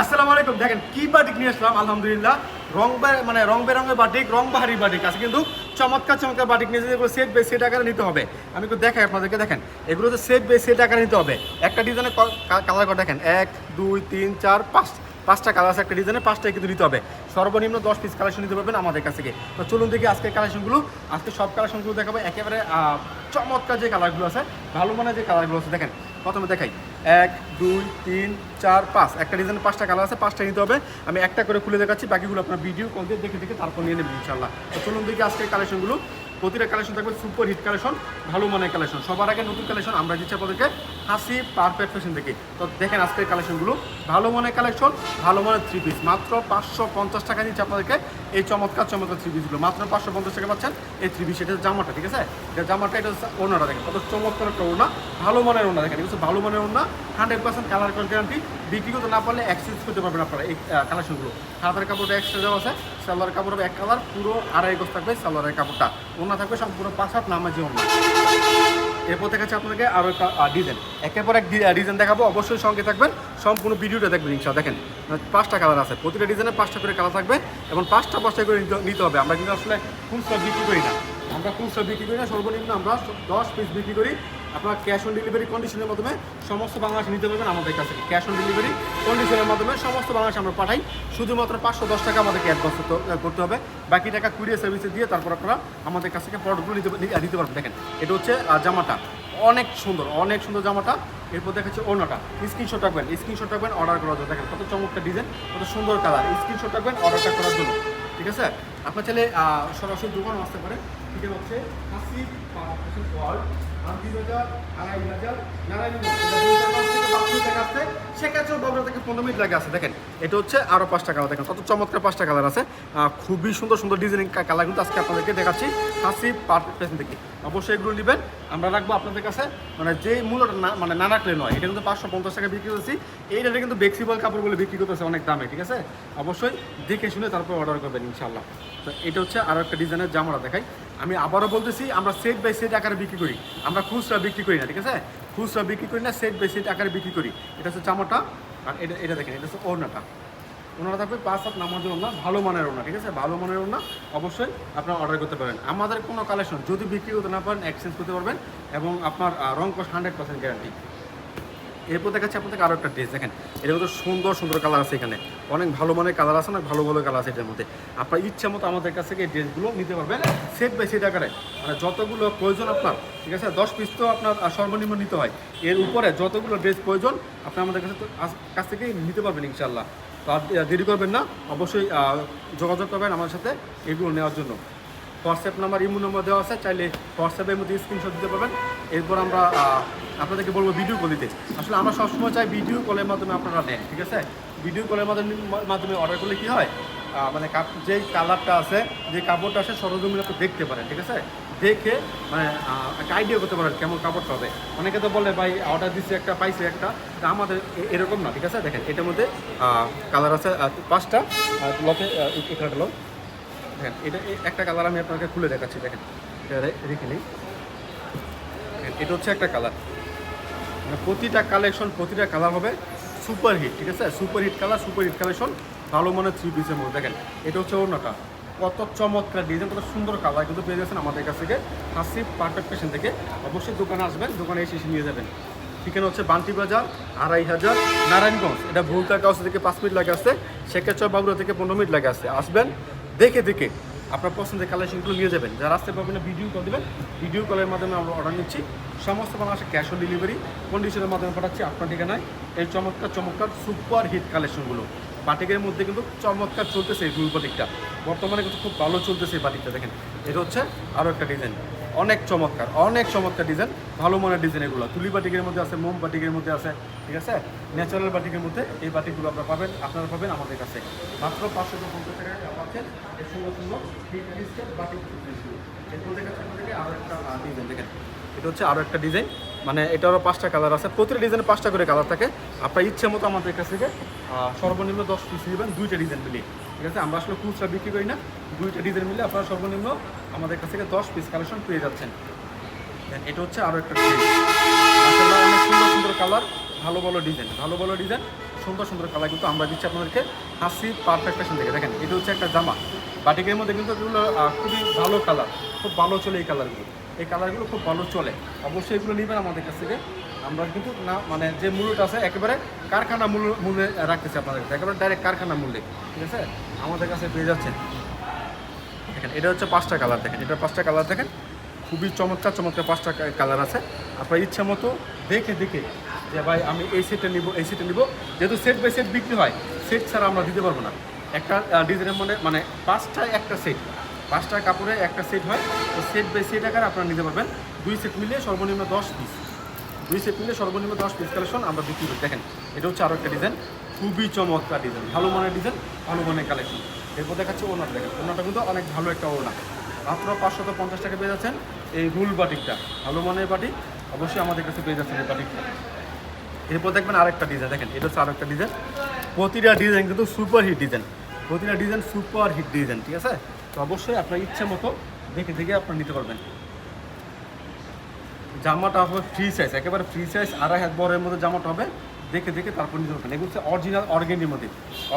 আসসালামু আলাইকুম। দেখেন, কি বাটিক নিয়ে আসলাম? আলহামদুলিল্লাহ। রং মানে রং বেরঙের বাটিক, রং বাহারি বাটিক আছে, কিন্তু চমৎকার চমৎকার বাটিক নিয়ে যেগুলো সেট বে সেট আকারে নিতে হবে, আমি একটু দেখাই আপনাদেরকে, দেখেন, এগুলো তো সেট বে সেট আকারে নিতে হবে। একটা ডিজাইনের কালার করে দেখেন, এক, দুই, তিন, চার, পাঁচ, পাঁচটা কালার আছে, একটা ডিজাইনে পাঁচটাই কিন্তু নিতে হবে। সর্বনিম্ন দশ পিস কালেকশন নিতে পারবেন আমাদের কাছ থেকে। তো চলুন দেখি আজকে কালেকশনগুলো আজকে সব কালেকশনগুলো দেখাবো, একেবারে চমৎকার যে কালারগুলো আছে, ভালো মানের যে কালারগুলো আছে, দেখেন, প্রথমে দেখাই। এক, দুই, তিন, চার, পাঁচ। একটা ডিজাইনে পাঁচটা কালার আছে, পাঁচটা নিতে হবে। আমি একটা করে খুলে দেখাচ্ছি, বাকিগুলো আপনার ভিডিও কল দিয়ে দেখে দেখে তারপর নিয়ে নেবেন ইনশাল্লাহ তো চলুন দেখি আজকের কালেকশনগুলো প্রতিটা কালেকশন থাকবে সুপার হিট কালেকশন ভালো মানের কালেকশন সবার আগে নতুন কালেকশন আমরা দিচ্ছি আপনাদেরকে হাসি পারফেক্ট ফ্যাশন থেকে তো দেখেন আজকের কালেকশনগুলো ভালো মানের কালেকশন ভালো মানের থ্রি পিস মাত্র পাঁচশো পঞ্চাশ টাকা দিচ্ছে আপনাদেরকে। এই চমৎকার চমৎকার থ্রি পিসগুলো মাত্র পাঁচশো পঞ্চাশ টাকা পাচ্ছেন এই থ্রি পিস এটা জামাটা, ঠিক আছে? এটা জামাটা, এটা হচ্ছে ওনারা দেখেন, কত চমৎকার একটা ওনা ভালো মানের ওনা দেখেন এটা ভালো মানের ওনা হান্ড্রেড পার্সেন্ট কালার গ্যারান্টি বিক্রি করতে না পারলে এক্সচেঞ্জ করতে পারবেন আপনারা এই কালেকশনগুলো হাতের কাপড়টা এক্সট্রা দেওয়া আছে, সালোয়ার কাপড় এক কালার পুরো আড়াই গোছ থাকবে সালোয়ারের কাপড়টা। ওনা থাকবে সম্পূর্ণ পাঁচ হাত নামাজি ওনা এরপর দেখাচ্ছে আপনাকে আরও একটা ডিজাইন একের পর এক ডিজাইন দেখাবো। অবশ্যই সঙ্গে থাকবেন, সম্পূর্ণ ভিডিওটা দেখবেন ইনশা দেখেন পাঁচটা কালার আছে। প্রতিটা ডিজাইনে পাঁচটা করে কালার থাকবে এবং পাঁচটা পাঁচটা করে নিতে- হবে। আমরা কিন্তু আসলে খুচরা বিক্রি করি না। আমরা খুচরা বিক্রি করি না। সর্বনিম্ন আমরা দশ পিস বিক্রি করি। আপনার ক্যাশ অন ডেলিভারি কন্ডিশনের মাধ্যমে সমস্ত বাংলাদেশ নিতে পারবেন আমাদের কাছে ক্যাশ অন ডেলিভারি কন্ডিশনের মাধ্যমে সমস্ত বাংলাদেশ আমরা পাঠাই। শুধুমাত্র পাঁচশো দশ টাকা আমাদেরকে অ্যাডভান্স করতে হবে। বাকি টাকা কুরিয়ার সার্ভিসে দিয়ে তারপর আপনারা আমাদের কাছ থেকে প্রোডাক্টগুলো নিতে নিতে পারবেন। দেখেন, এটা হচ্ছে জামাটা। অনেক সুন্দর অনেক সুন্দর জামাটা। এরপর দেখাচ্ছে ওনাটা স্ক্রিনশট রাখবেন স্ক্রিনশট রাখবেন অর্ডার করার জন্য। দেখেন কত চমকটা ডিজাইন কত সুন্দর কালার স্ক্রিনশট রাখবেন অর্ডারটা করার জন্য। ঠিক আছে? আপনার ছেলে সরাসরি দোকানও আসতে পারে। ঠিক আছে হাসি ওয়ার্ল্ড আন্টি বাজার আড়াই থেকে পনেরো মিনিট লাগে আছে দেখেন এটা হচ্ছে আরও পাঁচটা কালার দেখেন, কত চমৎকার পাঁচটা কালার আছে। খুবই সুন্দর সুন্দর ডিজাইনিং কালার কিন্তু আজকে আপনাদেরকে দেখাচ্ছি। হাসি পার্ট থেকে। অবশ্যই এগুলো নেবেন। আমরা রাখব আপনাদের কাছে মানে যে মূল্যটা না মানে না রাখলে নয়, এটা কিন্তু পাঁচশো পঞ্চাশ টাকা বিক্রি করছি। এই রেটে কিন্তু বেক্সিবল কাপড়গুলো বিক্রি করতেছে অনেক দামে, ঠিক আছে? অবশ্যই দেখে শুনে তারপর অর্ডার করবেন ইনশাল্লাহ তো এটা হচ্ছে আরও একটা ডিজাইনের জামাটা দেখাই। আমি আবারও বলতেছি, আমরা সেট বাই সেট আকারে বিক্রি করি। আমরা খুচরা বিক্রি করি না, ঠিক আছে? খুচরা বিক্রি করি না সেট বাই সেট আকারে বিক্রি করি। এটা হচ্ছে জামাটা। আর এটা এটা দেখেন, এটা হচ্ছে ওড়নাটা। ওনারা থাকবে পাঁচ সাত নামাজের ওনা ভালো মানের ওনা ঠিক আছে? ভালো মানের ওনা অবশ্যই আপনারা অর্ডার করতে পারেন। আমাদের কোনো কালেকশন যদি বিক্রি করতে না পারেন এক্সচেঞ্জ করতে পারবেন এবং আপনার রং কস্ট হান্ড্রেড পার্সেন্ট গ্যারান্টি এরপর দেখাচ্ছি আপনাদের আরও একটা ড্রেস দেখেন এর মধ্যে সুন্দর সুন্দর কালার আছে এখানে। অনেক ভালো মানের কালার আছে না ভালো ভালো কালার আছে এটার মধ্যে। আপনার ইচ্ছা মতো আমাদের কাছ থেকে এই ড্রেসগুলো নিতে পারবেন সেট বাই সেট আকারে। মানে যতগুলো প্রয়োজন আপনার, ঠিক আছে, দশ পিস তো আপনার সর্বনিম্ন নিতে হয়। এর উপরে যতগুলো ড্রেস প্রয়োজন, আপনি আমাদের কাছে কাছ থেকে নিতে পারবেন ইনশাল্লাহ দেরি করবেন না, অবশ্যই যোগাযোগ করবেন আমার সাথে এগুলো নেওয়ার জন্য। হোয়াটসঅ্যাপ নাম্বার ইমো নাম্বার দেওয়া আছে, চাইলে হোয়াটসঅ্যাপের মধ্যে স্ক্রিনশট দিতে পারবেন। এরপর আমরা আপনাদেরকে বলব ভিডিও কল দিতে আসলে আমরা সবসময় চাই ভিডিও কলের মাধ্যমে আপনারা নেন ঠিক আছে? ভিডিও কলের মাধ্যমে মাধ্যমে অর্ডার করলে কি হয়? মানে যে কালারটা আছে, যে কাপড়টা আছে, সরজমিনে আপনি দেখতে পারেন, ঠিক আছে? দেখে মানে একটা আইডিয়া করতে পারেন কেমন কাপড়টা হবে। অনেকে তো বলে, ভাই অর্ডার দিচ্ছি একটা, পাইছি একটা। আমাদের এরকম না, ঠিক আছে? দেখেন, এটার মধ্যে কালার আছে পাঁচটা লকে এখানে লোক দেখেন এটা এ- একটা কালার আমি আপনাকে খুলে দেখাচ্ছি, দেখেন। এটা রেখে নিই। এটা হচ্ছে একটা কালার মানে প্রতিটা কালেকশন প্রতিটা কালার হবে সুপার হিট ঠিক আছে? Super hit colour super hit collection ভালো মনে থ্রি পিসের মধ্যে। দেখেন, এটা হচ্ছে অন্যটা। কত চমৎকার ডিজাইন কত সুন্দর কালার কিন্তু পেয়ে যাচ্ছেন আমাদের কাছ থেকে। হাসি পারফেক্ট পেশন থেকে। অবশ্যই দোকানে আসবেন, দোকানে এসে নিয়ে যাবেন। ঠিকানা হচ্ছে বান্টি বাজার, আড়াই হাজার, নারায়ণগঞ্জ। এটা ভুলতা কাউস থেকে পাঁচ মিনিট লাগে আসছে শেখেচর বাবুরা থেকে পনেরো মিনিট লাগে আসছে আসবেন দেখে দেখে আপনার পছন্দের কালেকশনগুলো নিয়ে যাবেন। যারা আসতে পারবেন না ভিডিও কল দেবেন। ভিডিও কলের মাধ্যমে আমরা অর্ডার নিচ্ছি। সমস্ত বাংলাদেশে ক্যাশ অন ডেলিভারি কন্ডিশনের মাধ্যমে পাঠাচ্ছি আপনার ঠিকানায়। এই চমৎকার চমৎকার সুপার হিট কালেকশনগুলো বাটিকের মধ্যে কিন্তু চমৎকার চলতেছে এই দুই বাটিকটা বর্তমানে কিন্তু খুব ভালো চলতেছে এই বাটিকটা, দেখেন। এটা হচ্ছে আরও একটা ডিজাইন অনেক চমৎকার অনেক চমৎকার ডিজাইন ভালো মানের ডিজাইন এগুলো। তুলি বাটিকের মধ্যে আছে, মোম বাটিকের মধ্যে আছে, ঠিক আছে? ন্যাচারাল বাটিকের মধ্যে এই বাটিকগুলো আপনারা পাবেন আপনারা পাবেন আমাদের কাছে। মাত্র পাঁচশো পঞ্চাশ টাকায় পাচ্ছেন এই সুন্দর সুন্দর বাটিক এরপর দেখাচ্ছি আপনাদেরকে আরও একটা ডিজাইন দেখেন, এটা হচ্ছে আরও একটা ডিজাইন মানে এটারও পাঁচটা কালার আছে। প্রতিটা ডিজাইনে পাঁচটা করে কালার থাকে। আপনার ইচ্ছে মতো আমাদের কাছ থেকে সর্বনিম্ন দশ পিস নেবেন, দুইটা ডিজাইন মিলিয়ে। ঠিক আছে? আমরা আসলে খুচরা বিক্রি করি না, দুইটা ডিজাইন মিলে আপনারা সর্বনিম্ন আমাদের কাছ থেকে দশ পিস কালেকশন পেয়ে যাচ্ছেন। Then এটা হচ্ছে আরও একটা অনেক সুন্দর সুন্দর কালার ভালো ভালো ডিজাইন ভালো ভালো ডিজাইন সুন্দর সুন্দর কালার কিন্তু আমরা দিচ্ছি আপনাদেরকে হাসি পারফেক্ট ফ্যাশন থেকে। দেখেন, এটা হচ্ছে একটা জামা। বাটিকের মধ্যে কিন্তু এগুলো খুবই ভালো কালার খুব ভালো চলে এই কালারগুলো এই কালারগুলো খুব ভালো চলে। অবশ্যই এগুলো নেবেন আমাদের কাছ থেকে। আমরা কিন্তু না মানে যে মূল্যটা আছে, একেবারে কারখানা মূল্য, মূল্যে রাখতেছি আপনাদের কাছে। একেবারে ডাইরেক্ট কারখানা মূল্যে। ঠিক আছে? আমাদের কাছে পেয়ে যাচ্ছেন। দেখেন, এটা হচ্ছে পাঁচটা কালার দেখেন। এটা পাঁচটা কালার দেখেন। খুবই চমৎকার চমৎকার পাঁচটা কালার আছে। আপনার ইচ্ছা মতো দেখে দেখে যে ভাই, আমি এই সেটটা নিব, এই সেটটা নিব। যেহেতু সেট বাই সেট বিক্রি হয় সেট ছাড়া আমরা দিতে পারব না। একটা ডিজাইনের মানে মানে পাঁচটায় একটা সেট পাঁচটা কাপড়ে একটা সেট হয়। তো সেট বাই সেট আকারে আপনারা নিতে পারবেন। দুই সেট মিলিয়ে সর্বনিম্ন দশ পিস দুই সেট মিলে সর্বনিম্ন দশ পিস কালেকশন আমরা বিক্রি করি। দেখেন, এটা হচ্ছে আরও একটা ডিজাইন খুবই চমৎকার ডিজাইন ভালো মানের ডিজাইন ভালো মানের কালেকশন এরপর দেখাচ্ছে ওনার দেখেন ওনাটা কিন্তু অনেক ভালো একটা ওনা মাত্র পাঁচশত পঞ্চাশ টাকা পেয়ে যাচ্ছেন এই রুল বাটিকটা। ভালো মানের বাটিক। অবশ্যই আমাদের কাছে পেয়ে যাচ্ছেন এই বাটিকটা। এরপর দেখবেন আরেকটা ডিজাইন দেখেন, এটা হচ্ছে আরেকটা ডিজাইন প্রতিটা ডিজাইন কিন্তু সুপার হিট ডিজাইন প্রতিটা ডিজাইন সুপার হিট ডিজাইন ঠিক আছে? তো অবশ্যই আপনার ইচ্ছে মতো দেখে দেখে আপনার নিতে পারবেন। জামাটা হবে ফ্রি সাইজ একেবারে ফ্রি সাইজ আড়াই হাত বরের মধ্যে জামাটা হবে। দেখে দেখে তারপর নিতে পারবেন। এগুলো হচ্ছে অরিজিনাল অর্গেন্ডির মধ্যে।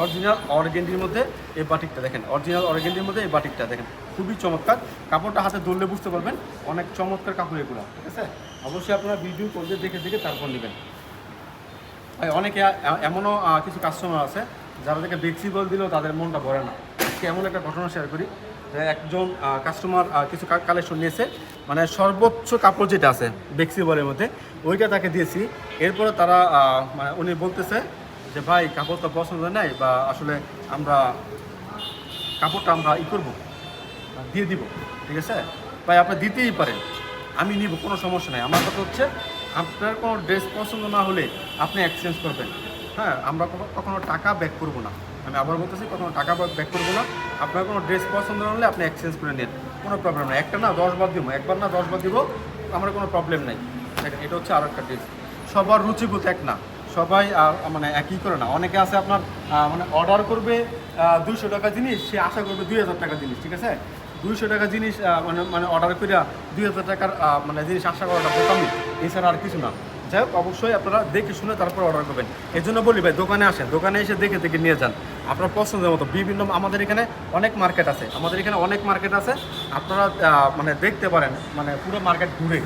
অরিজিনাল অর্গেন্ডির মধ্যে এই বাটিকটা দেখেন। অরিজিনাল অর্গেন্ডির মধ্যে এই বাটিকটা দেখেন। খুবই চমৎকার। কাপড়টা হাতে ধরলে বুঝতে পারবেন, অনেক চমৎকার কাপড় এগুলো ঠিক আছে? অবশ্যই আপনারা ভিডিও করলে দেখে দেখে তারপর নেবেন। অনেকে এমনও কিছু কাস্টমার আছে, যারা থেকে ফ্লেক্সিবল দিলেও তাদের মনটা ভরে না। এমন একটা ঘটনা শেয়ার করি। একজন কাস্টমার কিছু কালেকশন নিয়েছে। মানে সর্বোচ্চ কাপড় যেটা আছে ফ্লেক্সিবলের মধ্যে, ওইটা তাকে দিয়েছি। এরপরে তারা মানে উনি বলতেছে যে, ভাই, কাপড় তো পছন্দ নাই বা আসলে আমরা কাপড়টা আমরা ই করব, দিয়ে দিব, ঠিক আছে? ভাই, আপনি দিতেই পারেন, আমি নিব, কোনো সমস্যা নাই। আমার কথা হচ্ছে, আপনার কোনো ড্রেস পছন্দ না হলে আপনি এক্সচেঞ্জ করবেন। হ্যাঁ আমরা কখনো টাকা ব্যাক করব না। আমি আবার বলতেছি, কখনো টাকা ব্যাক করব না। আপনার কোনো ড্রেস পছন্দ না হলে আপনি এক্সচেঞ্জ করে নেন, কোনো প্রবলেম নাই। একটা না, দশ বার দিব। একবার না, দশ বার দিব, আমার কোনো প্রবলেম নাই। দেখেন, এটা হচ্ছে আর একটা ড্রেস সবার রুচিবোধ এক না। সবাই মানে একই করে না। অনেকে আছে আপনার মানে অর্ডার করবে দুইশো টাকা জিনিস, সে আশা করবে দুই হাজার টাকা জিনিস, ঠিক আছে? দুইশো টাকা জিনিস মানে মানে অর্ডার করে দুই হাজার টাকার মানে জিনিস আশা করাটা বোকামি। এছাড়া আর কিছু না। যাই হোক, অবশ্যই আপনারা দেখে শুনে তারপর অর্ডার করবেন। এই জন্য বলি ভাই, দোকানে আসেন, দোকানে এসে দেখে দেখে নিয়ে যান। আপনার পছন্দের মতো বিভিন্ন, আমাদের এখানে অনেক মার্কেট আছে। আমাদের এখানে অনেক মার্কেট আছে। আপনারা মানে দেখতে পারেন মানে পুরো মার্কেট ঘুরে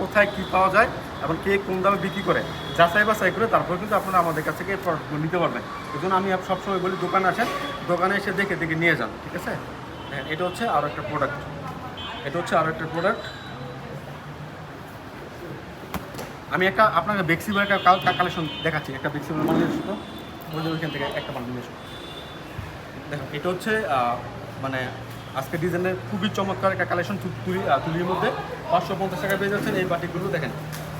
কোথায় কী পাওয়া যায় এবং কে কোন দামে বিক্রি করে। যাচাই বাছাই করে তারপর কিন্তু আপনারা আমাদের কাছ থেকে প্রোডাক্টগুলো নিতে পারবেন। এই জন্য আমি সবসময় বলি, দোকানে আসেন, দোকানে এসে দেখে দেখে নিয়ে যান, ঠিক আছে? এটা হচ্ছে আরও একটা প্রোডাক্ট এটা হচ্ছে আরও একটা প্রোডাক্ট আমি একটা আপনাকে বেক্সিবার একটা কালেকশন দেখাচ্ছি। একটা বেক্সিবার মানে এসো তো। ওই ওইখান থেকে একটা বান্ডিল এসো। দেখো, এটা হচ্ছে মানে আজকে ডিজাইনের খুবই চমৎকার একটা কালেকশন তুলি তুলির মধ্যে। পাঁচশো পঞ্চাশ টাকা পেয়ে যাচ্ছেন এই বাটিকগুলো, দেখেন।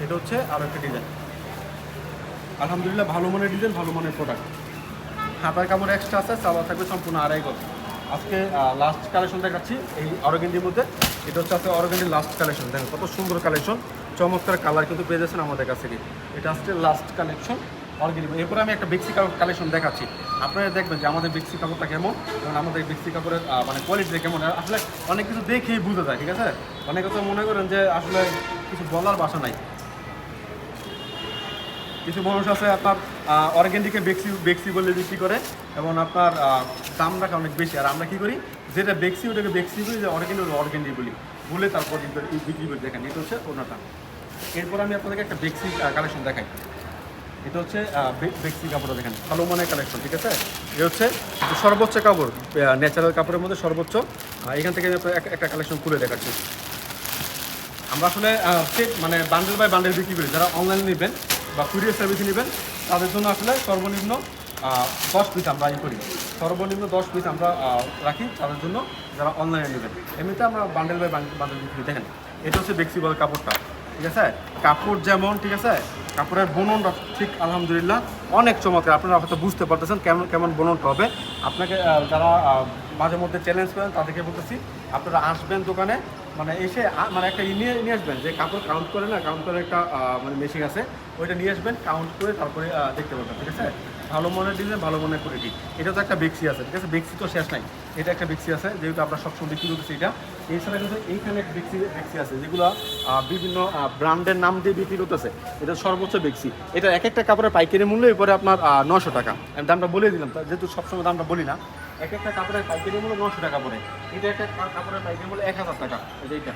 এটা হচ্ছে আরও একটা ডিজাইন আলহামদুলিল্লাহ, ভালো মানের ডিজাইন ভালো মানের প্রোডাক্ট হাতার কাপড় এক্সট্রা আছে চাওয়া থাকবে সম্পূর্ণ আড়াই গজ। আজকে লাস্ট কালেকশন দেখাচ্ছি এই অরগেন্ডির মধ্যে। এটা হচ্ছে আজকে অরগেন্ডির লাস্ট কালেকশন দেখেন কত সুন্দর কালেকশন চমৎকার কালার কিন্তু পেয়ে যাচ্ছেন আমাদের কাছ থেকে। এটা আজকে লাস্ট কালেকশন অর্গেন্ডি এরপরে আমি একটা বেক্সি কালেকশন দেখাচ্ছি। আপনারা দেখবেন যে আমাদের বেক্সি কাপড়টা কেমন এবং আমাদের বেক্সি কাপড়ের মানে কোয়ালিটি কেমন। আসলে অনেক কিছু দেখেই বোঝা যায়, ঠিক আছে? অনেকে তো মনে করেন যে আসলে কিছু বলার বাসা নাই। কিছু মানুষ আছে আপনার অর্গ্যানিকে বেক্সি বেক্সি বলে বিক্রি করে এবং আপনার দাম রাখা অনেক বেশি। আর আমরা কি করি? যেটা বেক্সি ওটাকে বেক্সি বলি, যে অর্গ্যানিক অর্গ্যানিক বলি। বলে তারপর বিক্রি করি দেখেন। এটা হচ্ছে ওনাটা। এরপর আমি আপনাদেরকে একটা বেক্সি কালেকশন দেখাই। এটা হচ্ছে বেক্সি কাপড় দেখেন ভালো মানের কালেকশন ঠিক আছে? এটা হচ্ছে সর্বোচ্চ কাপড় ন্যাচারাল কাপড়ের মধ্যে সর্বোচ্চ। এখান থেকে আমি একটা কালেকশন খুলে দেখাচ্ছি। আমরা আসলে সেট মানে বান্ডেল বাই বান্ডেল বিক্রি করি। যারা অনলাইনে নেবেন বা কুরিয়ার সার্ভিসে নেবেন, তাদের জন্য আসলে সর্বনিম্ন দশ পিস আমরা ই করি। সর্বনিম্ন দশ পিস আমরা রাখি তাদের জন্য যারা অনলাইনে নেবেন। এমনিতে আমরা বান্ডেল বাই বান্ডেল বিক্রি দেখেন, এটা হচ্ছে বেক্সিবল কাপড়টা। ঠিক আছে? কাপড় যেমন, ঠিক আছে? কাপড়ের বননটা ঠিক আলহামদুলিল্লাহ। অনেক চমৎকার। আপনারা হয়তো বুঝতে পারতেছেন কেমন কেমন বননটা হবে। আপনাকে যারা মাঝে মধ্যে চ্যালেঞ্জ করেন, তাদেরকে বলতেছি, আপনারা আসবেন দোকানে মানে এসে মানে একটা নিয়ে নিয়ে আসবেন। যে কাপড় কাউন্ট করে না কাউন্ট করে একটা মানে মেশিন আছে, ওইটা নিয়ে আসবেন কাউন্ট করে তারপরে দেখতে পারবেন, ঠিক আছে? ভালো মনের ডিজাইন, ভালো মনের কোয়ালিটি এটা তো একটা বেক্সি আছে, ঠিক আছে? বেক্সি তো শেষ নাই। এটা একটা বেক্সি আছে, যেহেতু আমরা সবসময় বিক্রি করতেছি এটা। এছাড়া কিন্তু এইখানে বেক্সি বেক্সি আছে, যেগুলো বিভিন্ন ব্র্যান্ডের নাম দিয়ে বিক্রি করতেছে। এটা সর্বোচ্চ বেক্সি। এটা এক একটা কাপড়ের পাইকারি মূল্য, এরপরে আপনার নশো টাকা। আমি দামটা বলে দিলাম যেহেতু সবসময় দামটা বলি না। এক একটা কাপড়ের পাইকারি মূল্য নশো টাকা পড়ে। এটা একটা কাপড়ের পাইকারি মূল্য এক হাজার টাকা এইটা।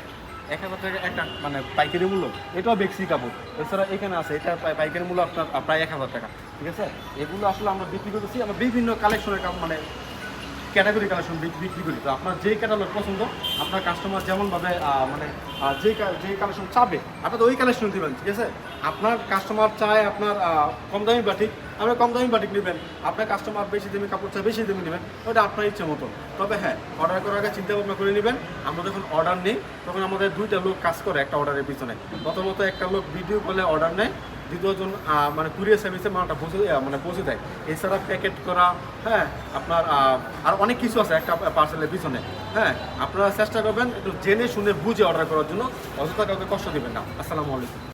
এক হাজার টাকা একটা মানে পাইকারি মূল্য, এটাও বেক্সি কাপড়। এছাড়া এখানে আছে, এটা পাইকারি মূল্য আপনার প্রায় এক হাজার টাকা, ঠিক আছে? এগুলো আসলে আমরা বিক্রি করতেছি, আমরা বিভিন্ন কালেকশনের মানে ক্যাটাগরি কালেকশন বিক্রি করি। তো আপনার যেই ক্যাটালগ পছন্দ, আপনার কাস্টমার যেমনভাবে মানে যেই যেই কালেকশন চাবে আপনার ওই কালেকশন দেবেন, ঠিক আছে? আপনার কাস্টমার চায় আপনার কম দামি বাটিক আপনি কম দামি বাটিক নেবেন, আপনার কাস্টমার বেশি দামি কাপড় চায় বেশি দামি নেবেন, ওটা আপনার ইচ্ছে মতো। তবে হ্যাঁ অর্ডার করার আগে চিন্তা ভাবনা করে নেবেন, আমরা যখন অর্ডার নিই, তখন আমাদের দুইটা লোক কাজ করে একটা অর্ডারের পিছনে। প্রথমত একটা লোক ভিডিও করলে অর্ডার নেয়, দ্বিতীয়জন মানে কুরিয়ার সার্ভিসে মালটা পৌঁছে মানে পৌঁছে দেয়। এছাড়া প্যাকেট করা হ্যাঁ আপনার আর অনেক কিছু আছে একটা পার্সেলের পিছনে। হ্যাঁ আপনারা চেষ্টা করবেন একটু জেনে শুনে বুঝে অর্ডার করার জন্য, অযথা কাউকে কষ্ট দেবেন না। আসসালামু আলাইকুম।